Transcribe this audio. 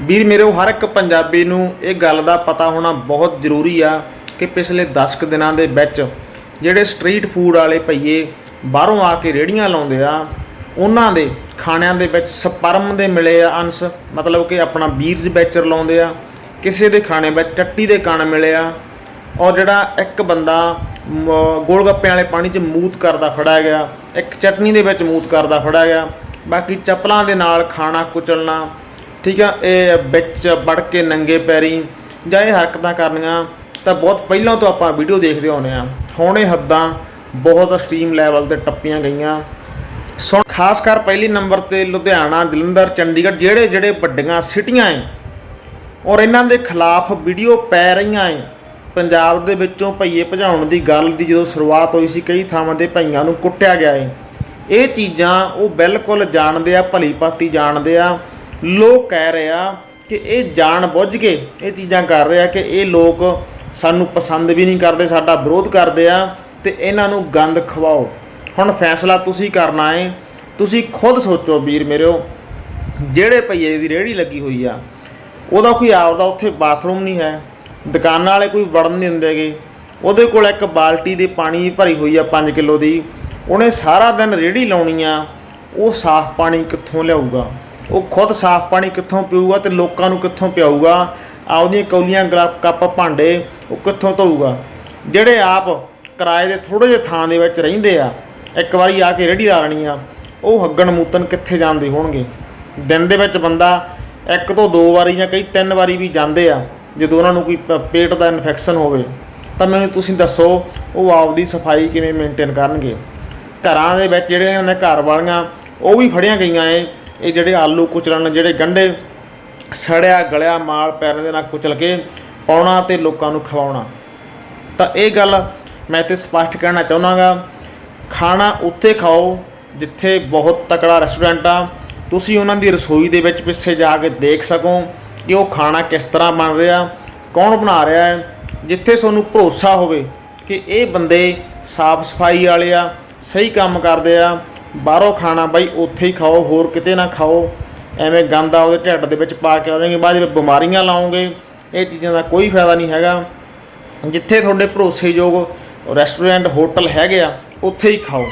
ਵੀਰ, ਮੇਰੇ ਹਰ ਇੱਕ ਪੰਜਾਬੀ ਨੂੰ ਇਹ ਗੱਲ ਦਾ ਪਤਾ ਹੋਣਾ ਬਹੁਤ ਜ਼ਰੂਰੀ ਆ ਕਿ ਪਿਛਲੇ 10 ਕੁ ਦਿਨਾਂ ਦੇ ਵਿੱਚ ਜਿਹੜੇ ਸਟਰੀਟ ਫੂਡ ਵਾਲੇ ਭਈਏ ਬਾਹਰੋਂ ਆ ਕੇ ਰੇੜੀਆਂ ਲਾਉਂਦੇ ਆ, ਉਹਨਾਂ ਦੇ ਖਾਣਿਆਂ ਦੇ ਵਿੱਚ ਸਪਰਮ ਦੇ ਮਿਲੇ ਆ ਅੰਸ਼, ਮਤਲਬ ਕਿ ਆਪਣਾ ਬੀਰਜ ਵਿੱਚ ਲਾਉਂਦੇ ਆ, ਕਿਸੇ ਦੇ ਖਾਣੇ ਵਿੱਚ ਟੱਟੀ ਦੇ ਕਣ ਮਿਲੇ ਆ, ਔਰ ਜਿਹੜਾ ਇੱਕ ਬੰਦਾ ਗੋਲਗੱਪਿਆਂ ਵਾਲੇ ਪਾਣੀ 'ਚ ਮੂਤ ਕਰਦਾ ਫੜਿਆ ਗਿਆ, ਇੱਕ ਚਟਨੀ ਦੇ ਵਿੱਚ ਮੂਤ ਕਰਦਾ ਫੜਿਆ ਗਿਆ, ਬਾਕੀ ਚੱਪਲਾਂ ਦੇ ਨਾਲ ਖਾਣਾ ਕੁਚਲਣਾ ਠੀਕ ਆ, ਇਹ ਵਿੱਚ ਵੜ ਕੇ ਨੰਗੇ ਪੈਰੀ ਜਾਂ ਇਹ ਹਰਕਤਾਂ ਕਰਨੀਆਂ, ਤਾਂ ਬਹੁਤ ਪਹਿਲਾਂ ਤੋਂ ਆਪਾਂ ਵੀਡੀਓ ਦੇਖਦੇ ਆਉਂਦੇ ਆ ਹੁਣ ਇਹ ਹੱਦਾਂ ਬਹੁਤ ਐਕਸਟ੍ਰੀਮ ਲੈਵਲ ਤੇ ਟੱਪੀਆਂ ਗਈਆਂ। ਸੋ ਖਾਸ ਕਰ ਪਹਿਲੀ ਨੰਬਰ ਤੇ ਲੁਧਿਆਣਾ, ਜਲੰਧਰ, ਚੰਡੀਗੜ੍ਹ, ਜਿਹੜੇ ਜਿਹੜੇ ਵੱਡੀਆਂ ਸਿਟੀਆਂ ਐ, ਔਰ ਇਹਨਾਂ ਦੇ ਖਿਲਾਫ ਵੀਡੀਓ ਪੈ ਰਹੀਆਂ ਐ। ਪੰਜਾਬ ਦੇ ਵਿੱਚੋਂ ਭਈਏ ਭਜਾਉਣ ਦੀ ਗੱਲ ਦੀ ਜਦੋਂ ਸ਼ੁਰੂਆਤ ਹੋਈ ਸੀ, ਕਈ ਥਾਵਾਂ ਤੇ ਭਈਆਂ ਨੂੰ ਕੁੱਟਿਆ ਗਿਆ ਏ। ਇਹ ਚੀਜ਼ਾਂ ਉਹ ਬਿਲਕੁਲ ਜਾਣਦੇ ਆ, ਭਲੀ ਭਾਤੀ ਜਾਣਦੇ ਆ। ਲੋਕ ਕਹਿ ਰਹੇ ਆ ਕਿ ਇਹ ਜਾਣ ਬੁੱਝ ਕੇ ਇਹ ਚੀਜ਼ਾਂ ਕਰ ਰਿਹਾ ਕਿ ਇਹ ਲੋਕ ਸਾਨੂੰ ਪਸੰਦ ਵੀ ਨਹੀਂ ਕਰਦੇ, ਸਾਡਾ ਵਿਰੋਧ ਕਰਦੇ ਆ ਤੇ ਇਹਨਾਂ ਨੂੰ ਗੰਦ ਖਵਾਓ। ਹੁਣ ਫੈਸਲਾ ਤੁਸੀਂ ਕਰਨਾ ਏ, ਤੁਸੀਂ ਖੁਦ ਸੋਚੋ ਵੀਰ ਮੇਰਿਓ, ਜਿਹੜੇ ਭਈਏ ਦੀ ਰੇੜੀ ਲੱਗੀ ਹੋਈ ਆ, ਉਹਦਾ ਕੋਈ ਆਪਦਾ ਉੱਥੇ ਬਾਥਰੂਮ ਨਹੀਂ ਹੈ, ਦੁਕਾਨਾਂ ਵਾਲੇ ਕੋਈ ਵੜਨ ਨਹੀਂ ਦਿੰਦੇਗੇ ਉਹਦੇ ਕੋਲ ਇੱਕ ਬਾਲਟੀ ਦੇ ਪਾਣੀ ਭਰੀ ਹੋਈ ਆ 5 ਕਿਲੋ ਦੀ, ਉਹਨੇ ਸਾਰਾ ਦਿਨ ਰੇੜੀ ਲਾਉਣੀ ਆ, ਉਹ ਸਾਫ਼ ਪਾਣੀ ਕਿੱਥੋਂ ਲਿਆਊਗਾ? ਉਹ ਖੁਦ ਸਾਫ਼ ਪਾਣੀ ਕਿੱਥੋਂ ਪੀਊਗਾ ਤੇ ਲੋਕਾਂ ਨੂੰ ਕਿੱਥੋਂ ਪਿਆਊਗਾ? ਆਪਦੀਆਂ ਕੌਲੀਆਂ ਗਲਾਪ ਕੱਪ, ਭਾਂਡੇ ਉਹ ਕਿੱਥੋਂ ਧੋਊਗਾ? ਜਿਹੜੇ ਆਪ ਕਿਰਾਏ ਦੇ ਥੋੜੇ ਜਿਹੇ ਥਾਂ ਦੇ ਵਿੱਚ ਰਹਿੰਦੇ ਆ, ਇੱਕ ਵਾਰੀ ਆ ਕੇ ਰੇੜੀ ਲਾ ਲੈਣੀ ਆ, ਉਹ ਹੱਗਣ ਮੂਤਨ ਕਿੱਥੇ ਜਾਂਦੇ ਹੋਣਗੇ? ਦਿਨ ਦੇ ਵਿੱਚ ਬੰਦਾ ਇੱਕ ਤੋਂ ਦੋ ਵਾਰੀ ਜਾਂ ਕਈ ਤਿੰਨ ਵਾਰੀ ਵੀ ਜਾਂਦੇ ਆ, ਜਦੋਂ ਉਹਨਾਂ ਨੂੰ ਕੋਈ ਪੇਟ ਦਾ ਇਨਫੈਕਸ਼ਨ ਹੋਵੇ, ਤਾਂ ਮੈਨੂੰ ਤੁਸੀਂ ਦੱਸੋ, ਉਹ ਆਪਦੀ ਸਫ਼ਾਈ ਕਿਵੇਂ ਮੇਨਟੇਨ ਕਰਨਗੇ? ਘਰਾਂ ਦੇ ਵਿੱਚ ਜਿਹੜੇ ਇਹਨਾਂ ਦੇ ਘਰ ਵਾਲੀਆਂ ਉਹ ਵੀ ਫੜੀਆਂ ਗਈਆਂ ਏ ਇਹ ਜਿਹੜੇ ਆਲੂ ਕੁਚਲਣ ਜਿਹੜੇ ਗੰਢੇ ਸੜਿਆ, ਗਲਿਆ ਮਾਲ ਪੈਰਾਂ ਦੇ ਨਾਲ ਕੁਚਲ ਕੇ ਪਾਉਣਾ ਤੇ ਲੋਕਾਂ ਨੂੰ ਖਵਾਉਣਾ। ਤਾਂ ਇਹ ਗੱਲ ਮੈਂ ਤੇ ਸਪਸ਼ਟ ਕਹਿਣਾ ਚਾਹੁੰਦਾਗਾ ਖਾਣਾ ਉੱਥੇ ਖਾਓ ਜਿੱਥੇ ਬਹੁਤ ਤਕੜਾ ਰੈਸਟੋਰੈਂਟ ਆ। ਤੁਸੀਂ ਉਹਨਾਂ ਦੀ ਰਸੋਈ ਦੇ ਵਿੱਚ ਪਿੱਛੇ ਜਾ ਕੇ ਦੇਖ ਸਕੋ ਕਿ ਉਹ ਖਾਣਾ ਕਿਸ ਤਰ੍ਹਾਂ ਬਣ ਰਿਹਾ, ਕੌਣ ਬਣਾ ਰਿਹਾ ਹੈ। ਜਿੱਥੇ ਤੁਹਾਨੂੰ ਭਰੋਸਾ ਹੋਵੇ ਕਿ ਇਹ ਬੰਦੇ ਸਾਫ਼ ਸਫ਼ਾਈ ਵਾਲੇ ਆ, ਸਹੀ ਕੰਮ ਕਰਦੇ ਆ ਬਾਹਰੋਂ ਖਾਣਾ ਬਾਈ, ਉੱਥੇ ਹੀ ਖਾਓ, ਹੋਰ ਕਿਤੇ ਨਾ ਖਾਓ। ਐਵੇਂ ਗੰਦਾ ਉਹਦੇ ਢਿੱਡ ਦੇ ਵਿੱਚ ਪਾ ਕੇ ਆਉਂਗੇ ਬਾਅਦ ਵਿੱਚ ਬਿਮਾਰੀਆਂ ਲਾਓਗੇ, ਇਹ ਚੀਜ਼ਾਂ ਦਾ ਕੋਈ ਫਾਇਦਾ ਨਹੀਂ ਹੈਗਾ। ਜਿੱਥੇ ਤੁਹਾਡੇ ਭਰੋਸੇਯੋਗ ਰੈਸਟੋਰੈਂਟ ਹੋਟਲ ਹੈਗੇ ਆ, ਉੱਥੇ ਹੀ ਖਾਓ।